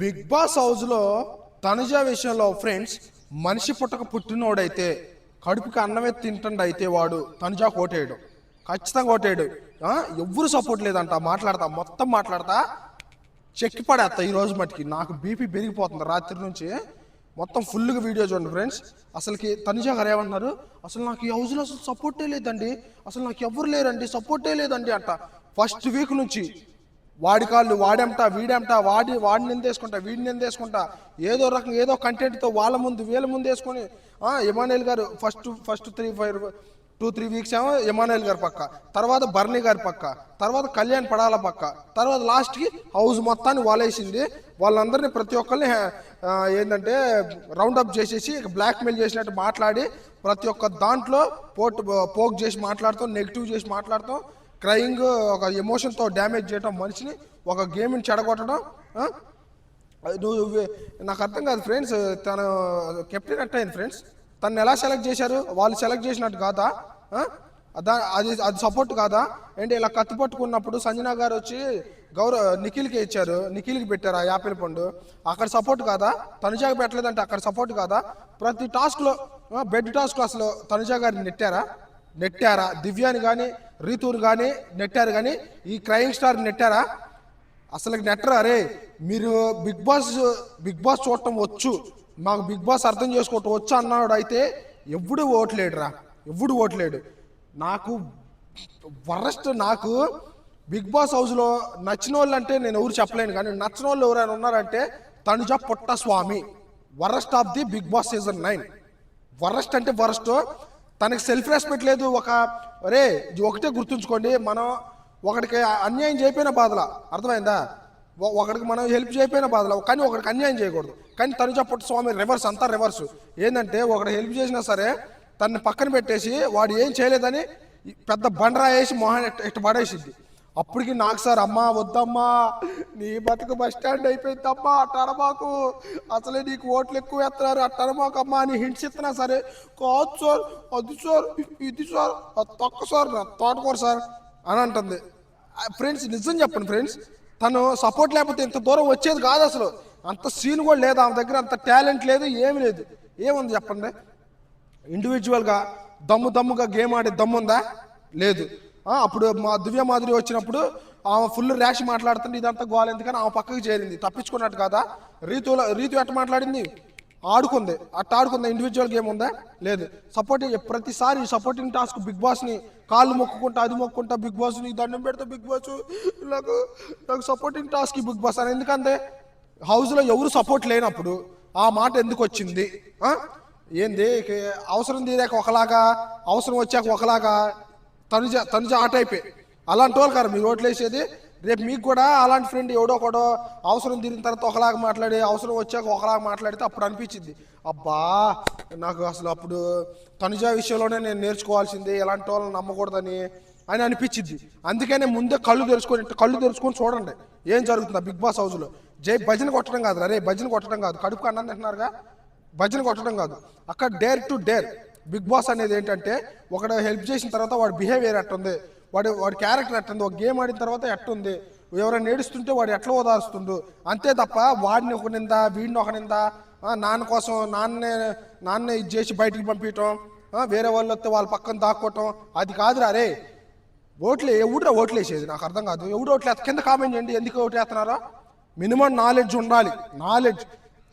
Big boss హౌస్లో తనుజ విషయంలో friends మనిషి పుట్టక పుట్టినోడైతే కడుపుకి అన్నమే తింటుండ అయితే వాడు తనుజా కోటేయడు. ఖచ్చితంగా కోటేయడు. ఆ, ఎవ్వరు సపోర్ట్ లేదంట. మాట్లాడతా మొత్తం మాట్లాడతా. చెక్కి పడేస్తా ఈ రోజు మటుకి నాకు బీపీ పెరిగిపోతుంది రాత్రి నుంచి. మొత్తం ఫుల్గా వీడియో చూడండి ఫ్రెండ్స్. అసలుకి తనుజా గారు ఏమంటున్నారు? అసలు నాకు ఈ హౌస్లో అసలు సపోర్టే లేదండి. అసలు నాకు ఎవరు లేరండి. సపోర్టే లేదండి అంట. ఫస్ట్ వీక్ నుంచి వాడి కాళ్ళు వాడెంట వీడెంట వాడి వాడిని నిందేసుకుంటా వీడిని ఎందేసుకుంటా ఏదో రకం ఏదో కంటెంట్తో వాళ్ళ ముందు వీళ్ళ ముందు వేసుకొని ఆ, ఎమానుయల్ గారు first first three five two three weeks ఏమో ఎమానుయల్ గారి పక్క తర్వాత బర్నీ గారి పక్క తర్వాత కళ్యాణ్ పడాల పక్క తర్వాత లాస్ట్కి హౌస్ మొత్తాన్ని వాలేసింది. వాళ్ళందరినీ ప్రతి ఒక్కరిని ఏంటంటే రౌండప్ చేసేసి బ్లాక్మెయిల్ చేసినట్టు మాట్లాడి ప్రతి ఒక్క దాంట్లో పోట్ పోక్ చేసి మాట్లాడుతాం నెగిటివ్ చేసి మాట్లాడతాం. క్రయింగ్ ఒక ఎమోషన్తో డ్యామేజ్ చేయడం మనిషిని ఒక గేమ్ని చెడగొట్టడం అది నువ్వు నాకు అర్థం కాదు ఫ్రెండ్స్ తను కెప్టెన్ అట్టయింది ఫ్రెండ్స్ తను ఎలా సెలెక్ట్ చేశారు? వాళ్ళు సెలెక్ట్ చేసినట్టు కాదా? అదా అది అది సపోర్ట్ కాదా? ఏంటి ఇలా కత్తి పట్టుకున్నప్పుడు సంజనా గారు వచ్చి గౌరవ నిఖిల్కి ఇచ్చారు నిఖిల్కి పెట్టారు ఆ యాపిల్ పండు. అక్కడ సపోర్ట్ కాదా? తనుజాకి పెట్టలేదంటే అక్కడ సపోర్ట్ కాదా? ప్రతి టాస్క్లో బెడ్ టాస్క్లో అసలు తనుజా గారిని నెట్టారా? నెట్టారా? దివ్యాని కానీ రీతూరు కానీ నెట్టారు కానీ ఈ క్రైమ్ స్టార్ నెట్టారా? అసలు నెట్టరా? అరే మీరు బిగ్ బాస్ బిగ్ బాస్ చూడటం వచ్చు. మాకు బిగ్ బాస్ అర్థం చేసుకోవటం వచ్చు అన్నాడు అయితే ఎవడు ఓట్లేడురా? ఎవడు ఓట్లేడు? నాకు వరస్ట్ నాకు బిగ్ బాస్ హౌస్లో నచ్చిన వాళ్ళు అంటే నేను ఎవరు చెప్పలేను కానీ నచ్చిన వాళ్ళు ఎవరైనా ఉన్నారంటే Tanuja Puttaswamy. Worst of the Bigg Boss season nine. Worst అంటే వరస్ట్. తనకి సెల్ఫ్ రెస్పెక్ట్ లేదు ఒక అరే ఇది ఒకటే గుర్తుంచుకోండి మనం ఒకడికి అన్యాయం చేయకపోయిన బాధల. అర్థమైందా? ఒ- ఒకడికి మనం హెల్ప్ చేయకపోయిన బాధల. కానీ ఒకడికి అన్యాయం చేయకూడదు. కానీ తను చెప్పట్టు స్వామి రివర్స్ అంతా రివర్స్ ఏంటంటే ఒకడు హెల్ప్ చేసినా సరే తన్ని పక్కన పెట్టేసి వాడు ఏం చేయలేదని పెద్ద బండరా వేసి మొహన్ ఇట్ట ఇట్ట పడేసిద్ది. అప్పటికి నాకు సార్ అమ్మా వద్దమ్మా నీ బతుకు బస్ స్టాండ్ అయిపోయిందమ్మా అట్టనమాకు అసలే నీకు ఓట్లు ఎక్కువ ఎత్తున్నారు అట్టనమాకు అమ్మా అని హింట్స్ ఇస్తున్నా సరే. కాదు సార్ అది సార్ ఇది సార్ అది తొక్క సార్ నా తోటకూర సార్ అని అంటుంది. ఫ్రెండ్స్ నిజం చెప్పండి ఫ్రెండ్స్ తను సపోర్ట్ లేకపోతే ఇంత దూరం వచ్చేది కాదు అసలు. అంత సీన్ కూడా లేదు ఆమె దగ్గర అంత టాలెంట్ లేదు ఏమి లేదు. ఏముంది చెప్పండి? ఇండివిజువల్గా దమ్ము దమ్ముగా గేమ్ ఆడే దమ్ముందా లేదు. అప్పుడు మా దివ్య మాధురి వచ్చినప్పుడు ఆమె ఫుల్ ర్యాష్ మాట్లాడుతుంది ఇదంతా గోల ఎందుకని ఆమె పక్కకి చేరింది. తప్పించుకున్నట్టు కాదా? రీతులో రీతు ఎట్ట మాట్లాడింది? ఆడుకుంది. అట్ట ఆడుకుందా. ఇండివిజువల్ గేమ్ ఉందా? లేదు. సపోర్టింగ్ ప్రతిసారి సపోర్టింగ్ టాస్క్ బిగ్ బాస్ని కాళ్ళు మొక్కుకుంటా అది మొక్కుంటా బిగ్ బాస్ని దండం పెడతా బిగ్ బాస్ నాకు నాకు సపోర్టింగ్ టాస్క్ బిగ్ బాస్ అని. ఎందుకంటే హౌస్లో ఎవరు సపోర్ట్ లేనప్పుడు ఆ మాట ఎందుకు వచ్చింది? ఏంది? అవసరం తీరాక ఒకలాగా అవసరం వచ్చాక ఒకలాగా తనుజ తనుజ ఆ టైపే అలాంటి వాళ్ళు కారు మీరు ఓట్లు వేసేది రేపు మీకు కూడా అలాంటి ఫ్రెండ్ ఎవడో ఒకడో అవసరం తీరిన తర్వాత ఒకలాగా మాట్లాడి అవసరం వచ్చాక ఒకలాగా మాట్లాడితే అప్పుడు అనిపించింది. అబ్బా నాకు అసలు అప్పుడు తనుజ విషయంలోనే నేను నేర్చుకోవాల్సింది ఎలాంటి వాళ్ళని నమ్మకూడదని అని అనిపించింది. అందుకనే ముందే కళ్ళు తెరుచుకొని కళ్ళు తెరుచుకొని చూడండి ఏం జరుగుతుంది బిగ్ బాస్ హౌస్లో. జై భజన కొట్టడం కాదు అరే భజన కొట్టడం కాదు. కడుపు అన్నం తింటున్నారుగా? భజన కొట్టడం కాదు. అక్కడ dare to dare. Bigg Boss అనేది ఏంటంటే ఒకడు హెల్ప్ చేసిన తర్వాత వాడి బిహేవియర్ ఎట్టుంది వాడి వాడి క్యారెక్టర్ ఎట్టుంది ఒక గేమ్ ఆడిన తర్వాత ఎట్టుంది ఎవరైనా ఏడుస్తుంటే వాడు ఎట్లా ఓదారుస్తుండు అంతే తప్ప వాడిని ఒక నింద వీడిని ఒక నింద నాన్న కోసం నాన్నే నాన్నే ఇది చేసి బయటికి పంపించటం వేరే వాళ్ళు వస్తే వాళ్ళ పక్కన దాక్కోవటం అది కాదురా రే ఓట్లు ఎవడురా ఓట్లు వేసేది నాకు అర్థం కాదు. ఎవడు ఓట్లు కింద కామెంట్ చేయండి ఎందుకు ఓట్లు వేస్తున్నారా మినిమం నాలెడ్జ్ ఉండాలి. నాలెడ్జ్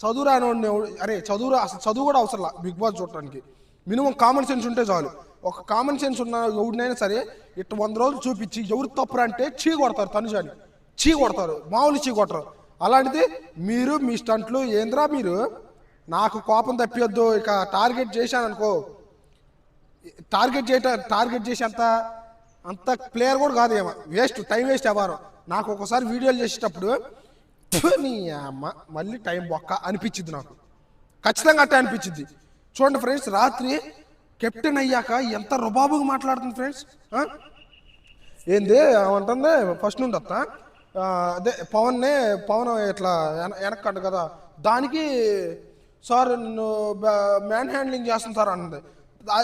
చదువురాని అరే చదువురా అసలు చదువు కూడా అవసరం బిగ్ బాస్ చూడటానికి. మినిమం కామన్ సెన్స్ ఉంటే చాలు. ఒక కామన్ సెన్స్ ఉన్న ఎవడినైనా సరే ఇట్ట వంద రోజులు చూపించి ఎవరు తప్పురా అంటే చీ కొడతారు తనుజాని. చీ కొడతారు. మామూలు చీ కొడతారు అలాంటిది మీరు మీ స్టంట్లు ఏంద్రా మీరు? నాకు కోపం తప్పియొద్దు. ఇక టార్గెట్ చేశాను అనుకో టార్గెట్ చేయట టార్గెట్ చేసి అంత అంత ప్లేయర్ కూడా కాదు ఏమో వేస్ట్ టైం వేస్ట్ అవ్వరు నాకు ఒకసారి వీడియోలు చేసేటప్పుడు నీ అమ్మ మళ్ళీ టైం బొక్క అనిపించింది నాకు. ఖచ్చితంగా అట్టే అనిపించింది చూడండి ఫ్రెండ్స్ రాత్రి కెప్టెన్ అయ్యాక ఎంత రుబాబుగా మాట్లాడుతుంది ఫ్రెండ్స్ ఏంది ఏమంటుంది? ఫస్ట్ నుండి వస్తా. అదే పవన్నే పవన్ ఇట్లా వెన- వెనక్కండు కదా. దానికి సార్ మ్యాన్ హ్యాండ్లింగ్ చేస్తుంది సార్ అన్నది.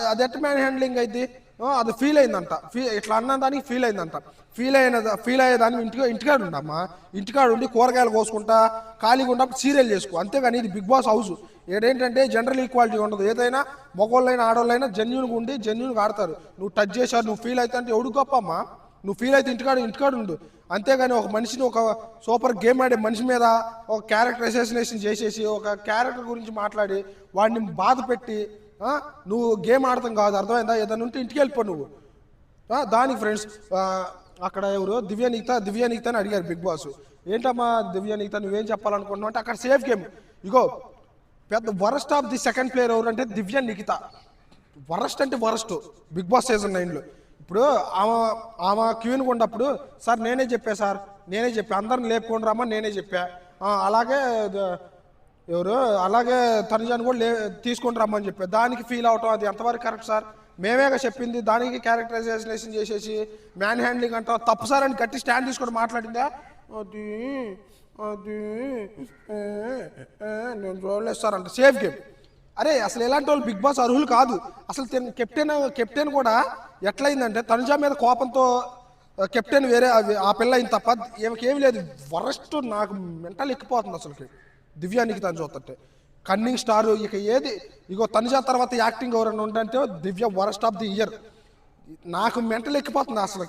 అది ఎట్ మ్యాన్ హ్యాండ్లింగ్ అయితే అది ఫీల్ అయిందంట. ఫీ ఇట్లా అన్న దానికి ఫీల్ అయిందంట. ఫీల్ అయిన ఫీల్ అయ్యేదాన్ని ఇంటికి ఇంటికాడ ఉండమ్మా. ఇంటికాడ ఉండి కూరగాయలు కోసుకుంటా ఖాళీగా ఉన్నప్పుడు సీరియల్ చేసుకో. అంతేగాని ఇది బిగ్ బాస్ హౌస్ ఏంటంటే జనరల్ ఈక్వాలిటీ ఉండదు. ఏదైనా మగవాళ్ళైనా ఆడవాళ్ళైనా జెన్యున్గా ఉండి జెన్యున్గా ఆడతారు. నువ్వు టచ్ చేశారు నువ్వు ఫీల్ అయితే అంటే ఎవడు గొప్ప అమ్మా నువ్వు ఫీల్ అయితే ఇంటికాడ ఇంటికాడు ఉండు. అంతేగాని ఒక మనిషిని ఒక సూపర్ గేమ్ ఆడే మనిషి మీద ఒక క్యారెక్టర్ అసోసినేషన్ చేసేసి ఒక క్యారెక్టర్ గురించి మాట్లాడి వాడిని బాధ పెట్టి నువ్వు గేమ్ ఆడతాం కాదు అర్థమైందా? ఏదైనా ఉంటే ఇంటికి వెళ్ళిపో నువ్వు. దానికి ఫ్రెండ్స్ అక్కడ ఎవరు? దివ్య నిగిత దివ్య నిగిత అని అడిగారు బిగ్ బాస్. ఏంటమ్మా దివ్య నిగిత నువ్వేం చెప్పాలనుకుంటున్నావు అంటే అక్కడ సేఫ్ గేమ్. ఇగో పెద్ద worst of the second player ఎవరు అంటే దివ్య నిఖిత వరస్ట్ అంటే వరస్ట్ బిగ్ బాస్ సీజన్ నైన్లో. ఇప్పుడు ఆమె ఆమె క్యూన్ ఉన్నప్పుడు సార్ నేనే చెప్పా సార్ నేనే చెప్పా అందరిని లేపుకొని రమ్మని నేనే చెప్పా. అలాగే ఎవరు? అలాగే తనుజాని కూడా లే తీసుకొని రమ్మని చెప్పి దానికి ఫీల్ అవటం అది ఎంతవరకు కరెక్ట్ సార్? మేమేగా చెప్పింది దానికి క్యారెక్టరైజేషన్ చేసేసి మ్యాన్ హ్యాండ్లింగ్ అంటాం. తప్పు సార్ అని గట్టి స్టాండ్ తీసుకొని మాట్లాడిందా? అది అది నేను చూడలేదు సార్ అంట. సేఫ్ గేమ్ అరే అసలు ఇలాంటి వాళ్ళు బిగ్ బాస్ అర్హులు కాదు. అసలు కెప్టెన్ కెప్టెన్ కూడా ఎట్లయిందంటే తనుజా మీద కోపంతో కెప్టెన్ వేరే ఆ పిల్ల అయింది తప్ప ఏమికి ఏమి లేదు. వరస్ట్ నాకు మెంటల్ ఎక్కిపోతుంది అసలుకి. దివ్యానికి తను చూస్తుంటే. కన్నింగ్ స్టార్ ఇక ఏది? ఇగో తనుజా తర్వాత యాక్టింగ్ ఎవరైనా ఉండంటే Divya worst of the year. నాకు మెంటల్ ఎక్కిపోతుంది అసలు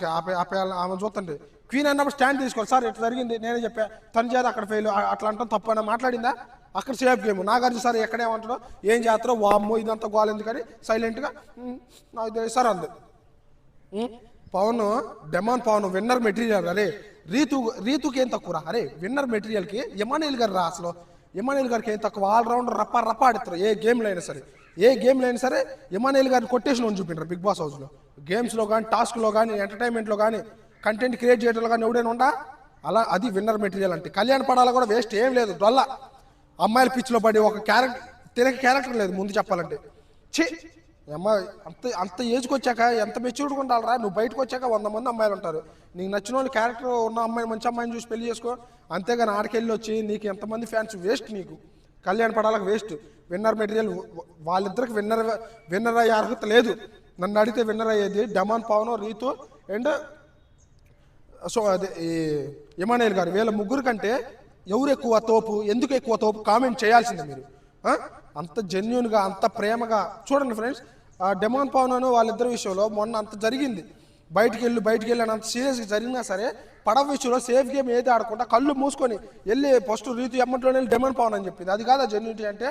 ఆమె చూస్తుంటే. క్వీన్ అన్నప్పుడు స్టాండ్ తీసుకోండి. సార్ ఇట్లా జరిగింది. నేనే చెప్పా తను అక్కడ ఫెయిల్ అట్లా అంటాం తప్పు అని మాట్లాడిందా? అక్కడ సేఫ్ గేమ్ నాగార్జున సార్ ఎక్కడేమంటాడో ఏం చేస్తారో వామ్మో ఇదంతా గోలేదు కానీ సైలెంట్గా నాకు సార్ అంది. Pavan demon Pavan winner material అరే రీతు రీతుకి ఏం తక్కువ రా అరే విన్నర్ మెటీరియల్కి ఎమానియల్ గారు రా అసలు. ఎమానియల్ గారికి ఏం తక్కువ? ఆల్రౌండర్ రప్ప రప్ప ఆడుతారు ఏ గేమ్లో అయినా సరే. ఏ గేమ్లో అయినా సరే ఎమానియల్ గారిని కొట్టేసి ఉండి చూపింటారు బిగ్ బాస్ హౌస్లో. గేమ్స్లో కానీ టాస్క్లో కానీ ఎంటర్టైన్మెంట్లో కానీ కంటెంట్ క్రియేట్ చేయడంలో కానీ ఎవడైనా ఉండా? అలా అది విన్నర్ మెటీరియల్ అంటే. కళ్యాణ్ పడాల కూడా వేస్ట్ ఏం లేదు. డొల్ల. అమ్మాయిల పిచ్చిలో పడి ఒక క్యారెక్టర్ తినక క్యారెక్టర్ లేదు ముందు చెప్పాలంటే. ఛీ! అమ్మ అంత అంత ఏజ్కి వచ్చాక ఎంత మెచ్యూర్డ్గా ఉండాలరా? నువ్వు బయటకు వచ్చాక వంద మంది అమ్మాయిలు ఉంటారు. నీకు నచ్చిన వాళ్ళు క్యారెక్టర్ ఉన్న అమ్మాయి మంచి అమ్మాయిని చూసి పెళ్ళి చేసుకో. అంతేగాని ఆడికెళ్ళి వచ్చి నీకు ఎంతమంది ఫ్యాన్స్ వేస్ట్ నీకు? కళ్యాణ్ పడాలకు వేస్ట్. విన్నర్ మెటీరియల్ వాళ్ళిద్దరికి విన్నర్ విన్నర్ అయ్యే అర్హత లేదు. నన్ను అడిగితే విన్నర్ అయ్యేది demon Pavan Ritu and so అదే ఈ ఇమానుయల్ గారు. వీళ్ళ ముగ్గురు కంటే ఎవరు ఎక్కువ తోపు ఎందుకు ఎక్కువ తోపు కామెంట్ చేయాల్సిందే మీరు. అంత జెన్యున్గా అంత ప్రేమగా. చూడండి ఫ్రెండ్స్ ఆ డెమాన్ పవన్ అని వాళ్ళిద్దరి విషయంలో మొన్న అంత జరిగింది. బయటికి వెళ్ళి బయటికి వెళ్ళి అంత సీరియస్గా జరిగినా సరే పడవ విషయంలో సేఫ్ గేమ్ ఏది ఆడకుండా కళ్ళు మూసుకొని వెళ్ళి ఫస్ట్ రీతి ఎమ్మట్లోనే వెళ్ళి డెమాన్ పవన్ అని చెప్పింది. అది కాదా జెన్యూనిటీ అంటే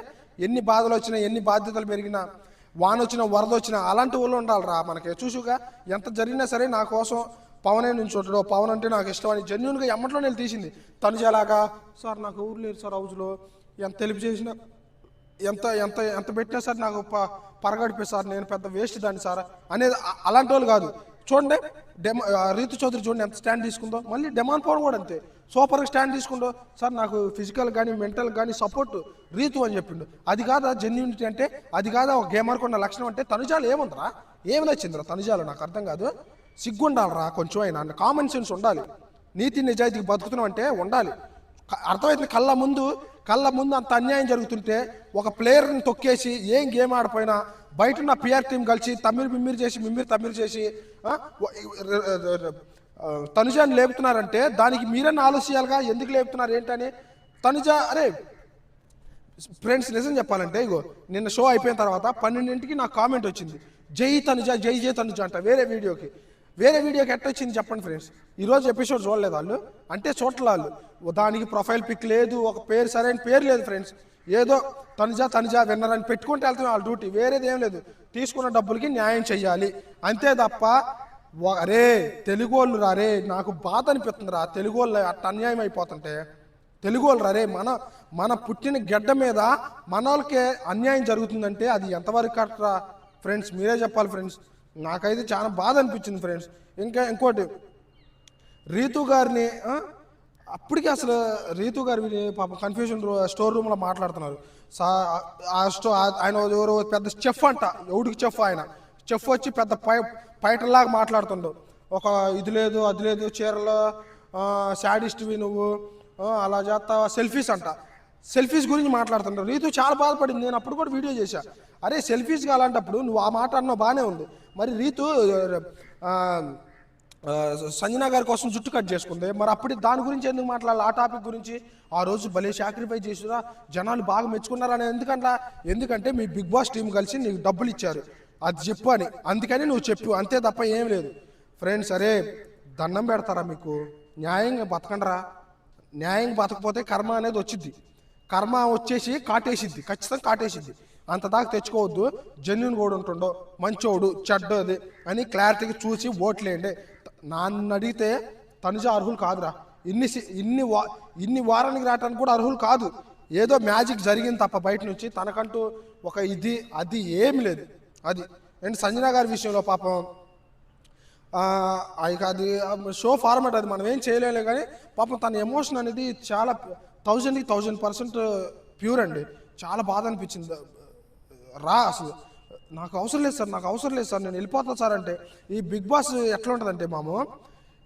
ఎన్ని బాధలు వచ్చినా ఎన్ని బాధ్యతలు పెరిగినా వాన వచ్చినా వరద వచ్చినా అలాంటి వాళ్ళు ఉండాలిరా. మనకి చూసుగా ఎంత జరిగినా సరే నా కోసం పవనే నుంచి ఉంటాడు పవన్ అంటే నాకు ఇష్టం అని జెన్యున్గా ఎమ్మట్లో నేను తీసింది. తను చేలాగా సార్ నాకు ఊరు లేదు సార్ హౌస్లో ఎంత తెలుపు చేసినా ఎంత ఎంత ఎంత పెట్టినా సార్ నాకు ప పరగడిపే సార్. నేను పెద్ద వేస్ట్ దాన్ని సార్. అనేది అలాంటి వాళ్ళు కాదు. చూడండి. డెమా రీతు చౌదరి చూడండి ఎంత స్టాండ్ తీసుకుందో. మళ్ళీ డెమాన్ పవన్ కూడా అంతే. సూపర్గా స్టాండ్ తీసుకుందో. సార్ నాకు ఫిజికల్ కానీ మెంటల్ కానీ సపోర్ట్ రీతు అని చెప్పిండు. అది కాదా జెన్యూనిటీ అంటే? అది కాదా ఒక గేమర్కి ఉన్న లక్షణం అంటే తనుజాలు ఏముందరా? ఏమి నచ్చిందిరా తనుజాలు? నాకు అర్థం కాదు. సిగ్గుండాలరా కొంచెం అయినా కామన్ సెన్స్ ఉండాలి. నీతి నిజాయితీకి బతుకుతున్నాం అంటే ఉండాలి. అర్థమైతే అర్థమైంది? కళ్ళ ముందు కళ్ళ ముందు అంత అన్యాయం జరుగుతుంటే ఒక ప్లేయర్ని తొక్కేసి ఏం గేమ్ ఆడిపోయినా బయట ఉన్న పిఆర్ టీం కలిసి తమిళ్ మిమ్మిరి చేసి మిమ్మిరి తమిళ్ చేసి ఆ, తనుజాని లేపుతున్నారంటే దానికి మీరన్నా ఆలోచించాలిగా ఎందుకు లేపుతున్నారు ఏంటని తనుజ అరే ఫ్రెండ్స్ నిజం చెప్పాలంటే ఇగో నిన్న షో అయిపోయిన తర్వాత పన్నెండింటికి నాకు కామెంట్ వచ్చింది. జై తనుజ జై జై తనుజ అంట వేరే వీడియోకి. వేరే వీడియోకి ఎట్ట వచ్చింది చెప్పండి ఫ్రెండ్స్ ఈరోజు ఎపిసోడ్ చూడలేదు వాళ్ళు. అంటే చూడలే వాళ్ళు. దానికి ప్రొఫైల్ పిక్ లేదు ఒక పేరు సరైన పేరు లేదు ఫ్రెండ్స్ ఏదో తనుజా తనుజా విన్నర్ అని పెట్టుకుంటే వెళ్తాం వాళ్ళ డ్యూటీ వేరేది ఏం లేదు. తీసుకున్న డబ్బులకి న్యాయం చేయాలి అంతే తప్ప అరే తెలుగు వాళ్ళు రారే నాకు బాధ అనిపిస్తుంది రా. తెలుగు వాళ్ళు అట్ట అన్యాయం అయిపోతుంటే తెలుగు వాళ్ళు రే మన మన పుట్టిన గడ్డ మీద మన వాళ్ళకే అన్యాయం జరుగుతుందంటే అది ఎంతవరకు కరెక్ట్ రా? ఫ్రెండ్స్ మీరే చెప్పాలి ఫ్రెండ్స్ నాకైతే చాలా బాధ అనిపించింది ఫ్రెండ్స్. ఇంకా ఇంకోటి రీతు గారిని అప్పటికే అప్పటికి అసలు రీతు గారిని పాప కన్ఫ్యూజన్ స్టోర్ రూమ్లో మాట్లాడుతున్నారు. సా ఆ స్టో ఆ- ఆయన ఎవరో పెద్ద చెఫ్ అంట ఎవడికి చెఫ్ ఆయన. చెఫ్ వచ్చి పెద్ద పై పైటల్లాగా మాట్లాడుతుండు. ఒక ఇది లేదు అది లేదు చీరలో శాడిస్ట్వి నువ్వు అలా చేస్తా సెల్ఫీస్ అంట. సెల్ఫీస్ గురించి మాట్లాడుతుంటారు. రీతు చాలా బాధపడింది. నేను అప్పుడు కూడా వీడియో చేశా. అరే సెల్ఫీస్ అలాంటప్పుడు నువ్వు ఆ మాట అన్నావు బాగానే ఉంది. మరి రీతు సంజనా గారి కోసం జుట్టు కట్ చేసుకుంది. మరి అప్పుడు దాని గురించి ఎందుకు మాట్లాడాలి? ఆ టాపిక్ గురించి ఆ రోజు భలే సాక్రిఫై చేసిరా జనాలు బాగా మెచ్చుకున్నారు అని ఎందుకంటే? ఎందుకంటే మీ బిగ్ బాస్ టీం కలిసి నీకు డబ్బులు ఇచ్చారు. అది చెప్పు అని. అందుకని నువ్వు చెప్పు. అంతే తప్ప ఏం లేదు. ఫ్రెండ్స్ అరే దండం పెడతారా మీకు? న్యాయంగా బతకండరా. న్యాయంగా బతకపోతే కర్మ అనేది వచ్చింది కర్మ వచ్చేసి కాటేసిద్ది ఖచ్చితంగా కాటేసిద్ది. అంత దాకా తెచ్చుకోవద్దు. జెన్యున్ కూడా ఉంటుండో మంచోడు చెడ్డది అని క్లారిటీగా చూసి ఓట్లేయండి. నన్ను అడిగితే తనుజ అర్హులు కాదురా. ఇన్ని ఇన్ని వా ఇన్ని వారానికి రావడానికి కూడా అర్హులు కాదు. ఏదో మ్యాజిక్ జరిగింది తప్ప బయట నుంచి తనకంటూ ఒక ఇది అది ఏమి లేదు. అది. అండ్ సంజన గారి విషయంలో పాపం అది షో ఫార్మాట్ అది మనం ఏం చేయలేము కానీ పాపం తన ఎమోషన్ అనేది చాలా థౌజండ్కి థౌజండ్ పర్సెంట్ ప్యూర్ అండి. చాలా బాధ అనిపించింది. రా అసలు. నాకు అవసరం లేదు సార్ నాకు అవసరం లేదు సార్ నేను వెళ్ళిపోతాను సార్ అంటే. ఈ బిగ్ బాస్ ఎట్లా ఉంటుందంటే మాము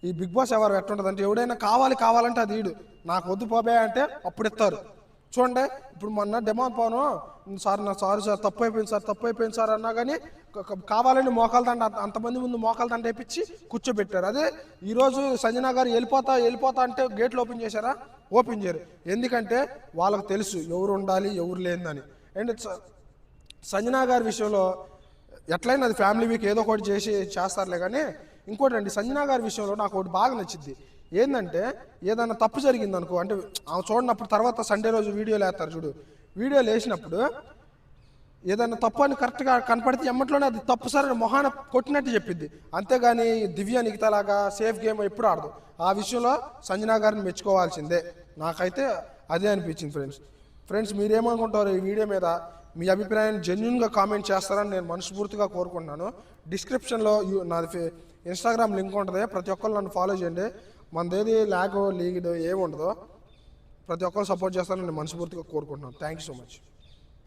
ఈ బిగ్ బాస్ ఎవరు ఎట్లా ఉంటుందంటే ఎవడైనా కావాలి కావాలంటే అది ఈడు. నాకు వద్దు పోబే అంటే అప్పుడు ఇస్తారు చూడండి ఇప్పుడు మొన్న డిమాండ్ పోను సార్ నా సారీ సార్ తప్పు అయిపోయింది సార్ తప్పు అయిపోయింది సార్ అన్నా కానీ కావాలని మోకాలు దండ అంత- అంతమంది ముందు మోకాలు దండ వేపించి కూర్చోబెట్టారు. అదే ఈరోజు సంజనా గారు వెళ్ళిపోతా వెళ్ళిపోతా అంటే గేట్లు ఓపెన్ చేశారా? ఓపెన్ చేయరు. ఎందుకంటే వాళ్ళకు తెలుసు ఎవరు ఉండాలి ఎవరు లేదని అండ్ సంజనా గారి విషయంలో ఎట్లయినా అది ఫ్యామిలీ వీక్ ఏదో ఒకటి చేసి చేస్తారులే కానీ ఇంకోటి అండి సంజనా గారి విషయంలో నాకు ఒకటి బాగా నచ్చింది. ఏంటంటే ఏదైనా తప్పు జరిగింది అనుకో అంటే ఆమె చూడనప్పుడు తర్వాత సండే రోజు వీడియోలు వేస్తారు చూడు. వీడియోలు వేసినప్పుడు ఏదైనా తప్పు అని కరెక్ట్గా కనపడితే ఎమ్మట్లోనే అది తప్పు సరే మొహాన కొట్టినట్టు చెప్పింది. అంతేగాని దివ్య నిగితలాగా సేఫ్ గేమ్ ఎప్పుడు ఆడదు. ఆ విషయంలో సంజనా గారిని మెచ్చుకోవాల్సిందే. నాకైతే అదే అనిపించింది ఫ్రెండ్స్. ఫ్రెండ్స్ మీరేమనుకుంటారు ఈ వీడియో మీద మీ అభిప్రాయాన్ని జెన్యున్గా కామెంట్ చేస్తారని నేను మనస్ఫూర్తిగా కోరుకుంటున్నాను. డిస్క్రిప్షన్లో యూ నాది ఫే- ఇన్స్టాగ్రామ్ లింక్ ఉంటుంది. ప్రతి ఒక్కరు నన్ను ఫాలో చేయండి. మనదేది ల్యాగ్ లీగ్డో ఏమి ఉండదు ప్రతి ఒక్కరు సపోర్ట్ చేస్తారని నేను మనస్ఫూర్తిగా కోరుకుంటున్నాను. Thank you so much